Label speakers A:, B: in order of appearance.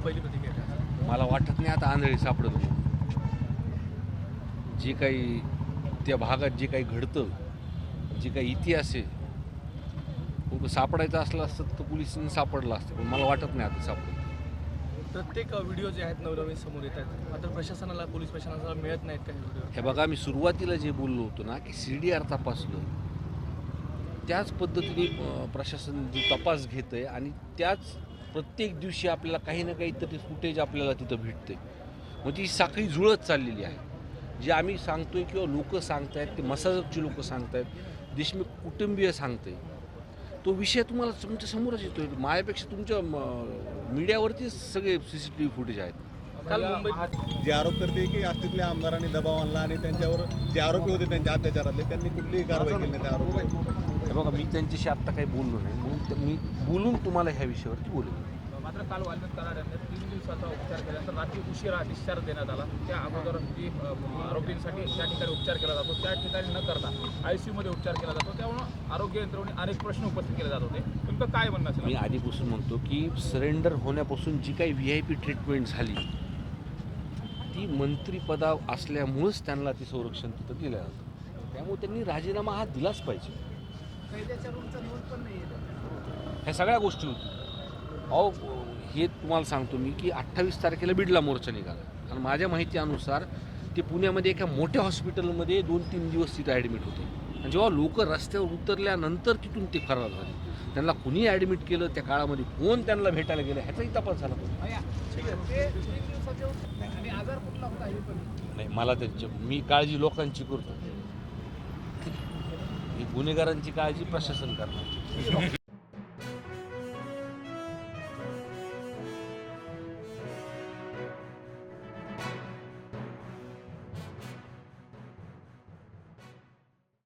A: तुमची पहिली प्रतिक्रिया काय असेल?
B: मला वाटत नाही आता आंधळी सापडत. जे काही त्या भागात जे काही घडतं जे काही इतिहास आहे खूप सापडायचं असलं असतं तर पोलिसांनी सापडलं असतं पण मला वाटत नाही आता सापडलं
A: प्रत्येक व्हिडिओ जे आहेत नवनवीन समोर येत आहेत मात्र प्रशासनाला पोलीस प्रशासनाला मिळत नाहीत काही व्हिडिओ
B: हे बघा मी सुरुवातीला जे बोललो होतो ना की सी डी आर तपासलं त्याच पद्धतीने प्रशासन जो तपास घेतं आहे आणि त्याच प्रत्येक दिवशी आपल्याला काही ना काहीतरी फुटेज आपल्याला तिथं भेटते म्हणजे मग ती साखळी जुळत चाललेली आहे. जे आम्ही सांगतोय किंवा लोक सांगतायत ते मसाजकची लोक सांगतायत देशमुख कुटुंबीय सांगते तो विषय तुम्हाला तुमच्या समोरच येतोय. माझ्यापेक्षा तुमच्या मीडियावरतीच सगळे C C T V footage आहेत.
A: काल मुंबईत
C: जे आरोप करते की आस्तीतल्या आमदारांनी दबाव आणला आणि त्यांच्यावर जे आरोपी होते त्यांच्या अत्याचारातले त्यांनी कुठलीही कारवाई केली नाही त्या आरोपी
B: हे बघा मी त्यांच्याशी आत्ता काही बोललो नाही. म्हणून मी बोलून तुम्हाला ह्या विषयावरती बोलेन
D: मात्र काल वाल्मिक कराड यांनी तीन दिवसाचा उपचार केल्यानंतर रात्री उशिरा डिस्चार्ज देण्यात आला. त्या अगोदर जी आरोपींसाठी ज्या ठिकाणी उपचार केला जातो त्या ठिकाणी न करता आय सी मध्ये उपचार केला जातो. त्यामुळे आरोग्य यंत्रणेने अनेक प्रश्न उपस्थित केले जात होते. तुमचं काय म्हणणं
B: मी आधीपासून म्हणतो की सरेंडर होण्यापासून जी काही व्ही आय पी ट्रीटमेंट झाली ती मंत्रिपदा असल्यामुळंच त्यांना ते संरक्षण तिथं दिलं जातं. त्यामुळे त्यांनी राजीनामा हा दिलाच पाहिजे. ह्या सगळ्या गोष्टी होती. अहो हे तुम्हाला सांगतो मी की अठ्ठावीस तारखेला बिडला मोर्चा निघाला. आणि माझ्या माहितीनुसार ते पुण्यामध्ये एका मोठ्या हॉस्पिटलमध्ये दोन तीन दिवस तिथं ॲडमिट होते. आणि जेव्हा लोक रस्त्यावर उतरल्यानंतर तिथून ते फरार झाले. त्यांना कुणी ॲडमिट केलं त्या काळामध्ये? कोण त्यांना भेटायला गेलं? ह्याचाही तपास झाला पाहिजे. नाही मला त्याच्या मी काळजी लोकांची करतो. ही गुन्हेगारांची काळजी प्रशासन करणार.